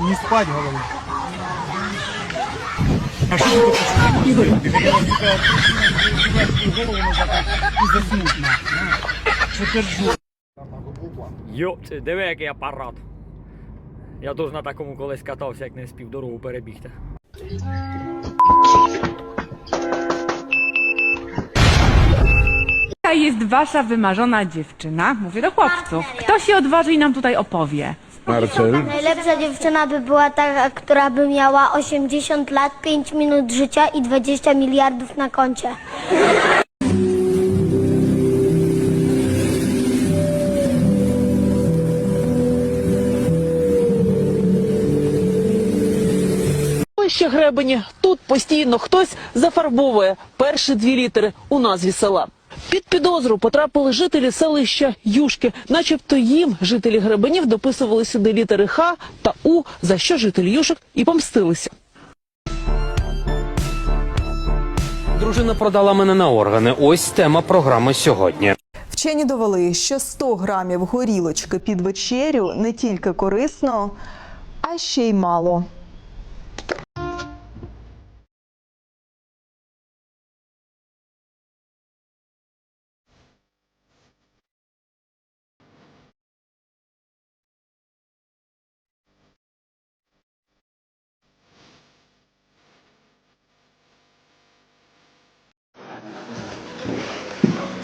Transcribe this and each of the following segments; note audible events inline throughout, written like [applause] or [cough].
Не спать, говорю. А что ты хочешь? Игорь, ты хотела голову назад и заснуть нахуй. Что держу? Йопти, диви, який апарат. Я теж на такому колись катався, як не спів дорогу перебігти. Jaka jest wasza wymarzona dziewczyna? Mówię do chłopców. Kto się odważy i nam tutaj opowie? Marcel. Najlepsza dziewczyna by była taka, która by miała 80 lat, 5 minut życia i 20 miliardów na koncie. Ось ще гребені. Тут постійно хтось зафарбовує перші дві літери у назві села. Під підозру потрапили жителі селища Юшки, начебто їм жителі гребенів дописували сюди літери Х та У, за що жителі Юшок і помстилися. Дружина продала мене на органи. Ось тема програми сьогодні. Вчені довели, що 100 грамів горілочки під вечерю не тільки корисно, а ще й мало.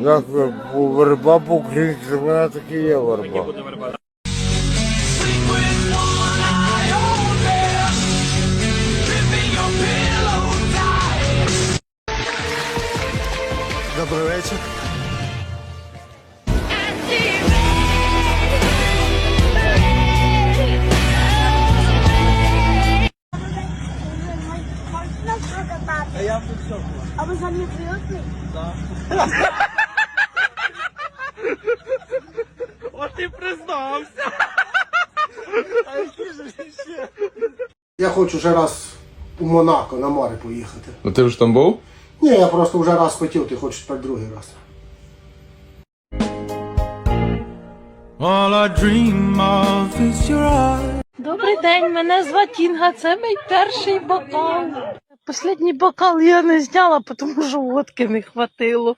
Як верба по-українськи, вона таки є верба. Добрий вечір. А ви самі серйозний? [laughs] Я хочу ще раз у Монако на море поїхати. Ну ти ж там був? Ні, я просто вже раз хотів, ти хочеш тепер другий раз. Добрий день, мене звати Інга, це мій перший бокал. Последній бокал я не зняла, тому що водки не хватило.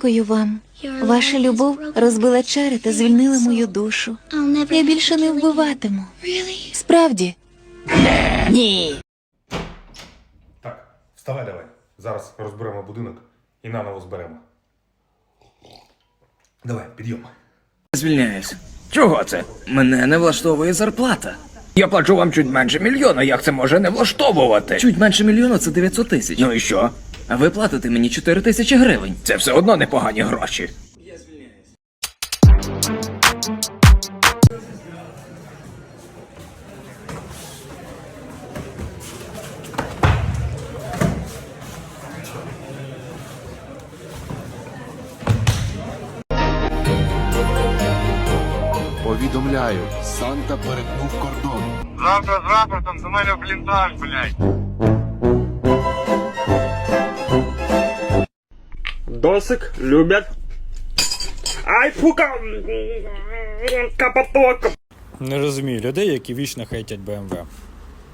Дякую вам. Ваша любов розбила чари та звільнила мою душу. Я більше не вбиватиму. Справді. Ні. Так, вставай давай. Зараз розберемо будинок і наново зберемо. Давай, підйом. Звільняюсь. Чого це? Мене не влаштовує зарплата. Я плачу вам чуть менше мільйона, як це може не влаштовувати? Чуть менше мільйона це 900 тисяч. Ну і що? А ви платите мені 4 тисячі гривень. Це все одно непогані гроші. Повідомляю, Санта перетнув кордон. Завтра з рапортом за мене в бліндаж, блядь. Досик любять. Ай, фука! Капоток! Не розумію людей, які вічно хейтять БМВ.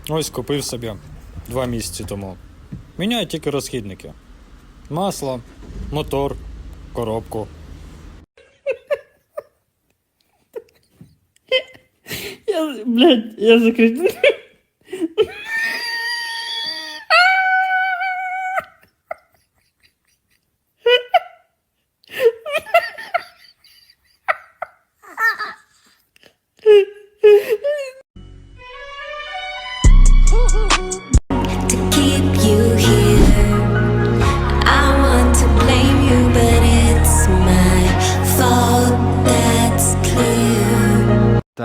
Ось купив собі два місяці тому. Міняю тільки розхідники: масло, мотор, коробку. Я, блядь, я закричу.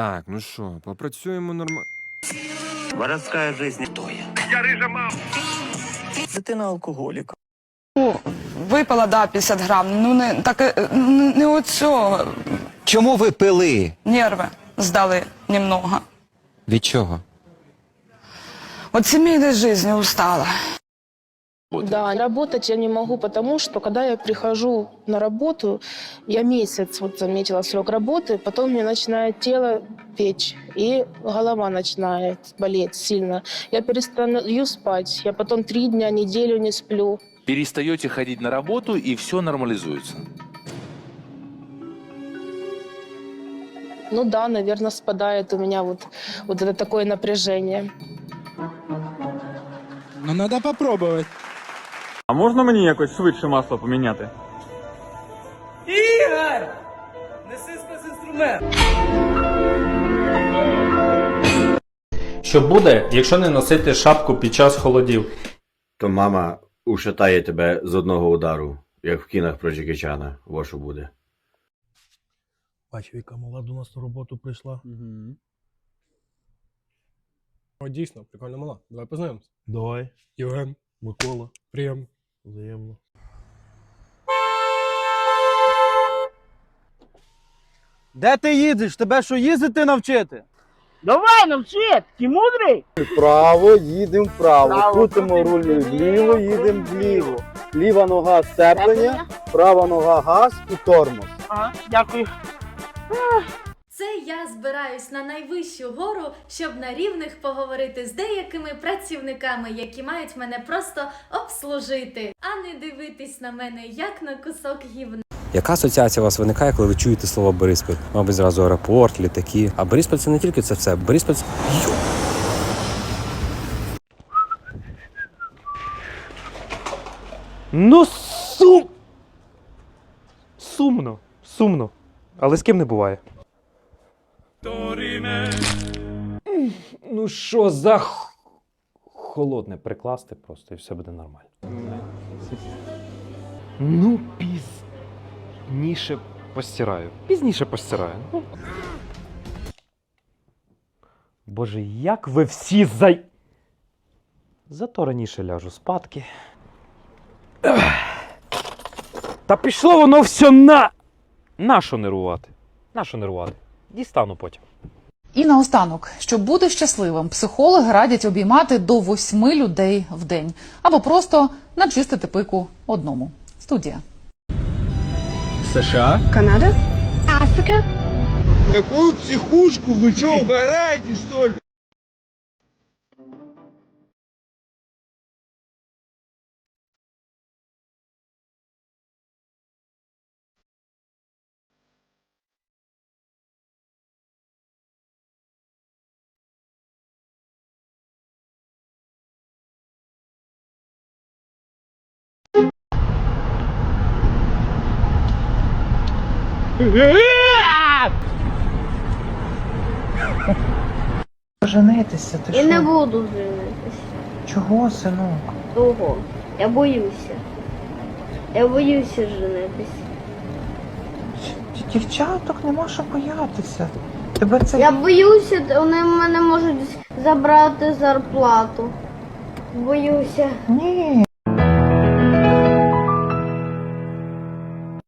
Так, ну що, попрацюємо нормально. Воровська жизнь. Хто я? Дитина алкоголіка. Випила, да, 50 грам. Ну не так е, не, не оцього. Чому ви пили? Нерви здали немного. Від чого? От семейной жизни устала. Да, работать я не могу, потому что когда я прихожу на работу, я месяц вот заметила срок работы, потом мне начинает тело печь, и голова начинает болеть сильно. Я перестаю спать, я потом три дня, неделю не сплю. Перестаете ходить на работу, и все нормализуется. Ну да, наверное, спадает у меня вот, вот это такое напряжение. Ну, надо попробовать. А можна мені якось швидше масло поміняти? Ігор! Неси спецінструмент! Що буде, якщо не носити шапку під час холодів? То мама ушатає тебе з одного удару, як в кінах про Джекі Чана. Во що буде. Бачив, яка мала до нас на роботу прийшла. Угу. О, дійсно, прикольно мала. Давай познайомимось. Давай. Євген. Микола. Приємно. Взаємно. Де ти їдеш? Тебе що їздити навчити? Давай навчи! Ти мудрий? Вправо, їдемо вправо. Право, Крутимо крутимо руль вліво, вліво, їдемо вліво. Ліва нога сцеплення, права нога газ і тормоз. Ага, дякую. Це я збираюсь на найвищу гору, щоб на рівних поговорити з деякими працівниками, які мають мене просто обслужити, а не дивитись на мене як на кусок гівна. Яка асоціація у вас виникає, коли ви чуєте слово Бориспіль? Мабуть, зразу аеропорт, літаки. А Бориспіль це не тільки це все. Бориспіль це... Йо! Ну сум. Сумно. Сумно. Але з ким не буває. Ну що за х- холодне прикласти просто і все буде нормально. Ну, пізніше постираю. Пізніше постираю. Ну. Боже, як ви всі зай. Зато раніше ляжу спадки. Та пішло воно все на. Нащо нервувати? Нащо нервувати? Дістану потім. І наостанок, щоб бути щасливим, психологи радять обіймати до восьми людей в день або просто начистити пику одному. Студія. США? Канада? Африка? Какую психушку? Вы что, угораете, что ли? Женитися, ти І не буду женитись. Чого, синок? Того. Я боюся. Я боюся женитись. Дівчаток нема що боятися. Тебе це Я боюся, вони в мене можуть забрати зарплату. Боюся. ні.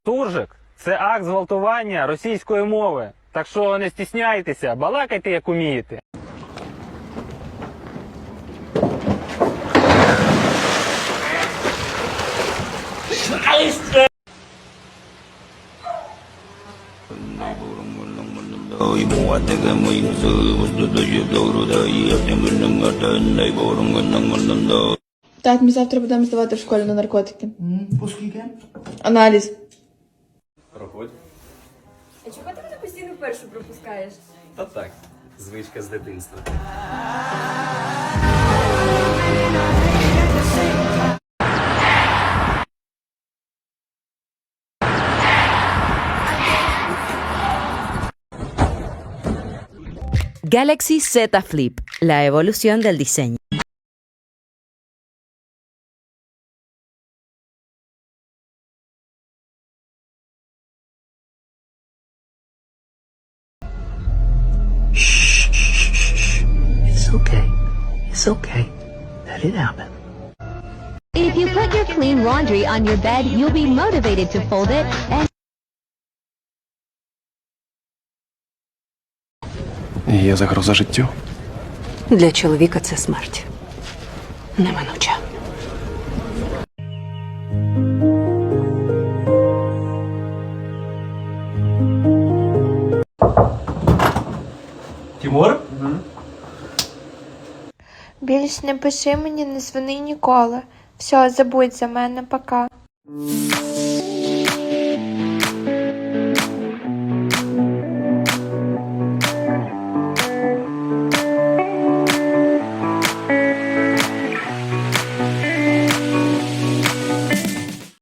Суржик це акт зґвалтування російської мови. Так що не стісняйтеся, балакайте як умієте. Так, ми завтра будемо здавати в школі на наркотики. Аналіз. мене постійно першу пропускаєш? Та так, звичка з дитинства. Galaxy Z Flip, la evolución del diseño. Okay. It's okay. Let it happen. If you put your clean laundry on your bed, you'll be motivated to fold it and Є загроза життю. Для чоловіка це смерть. Неминуча. Більш не пиши мені, не звони ніколи. Все, забудь за мене, пока.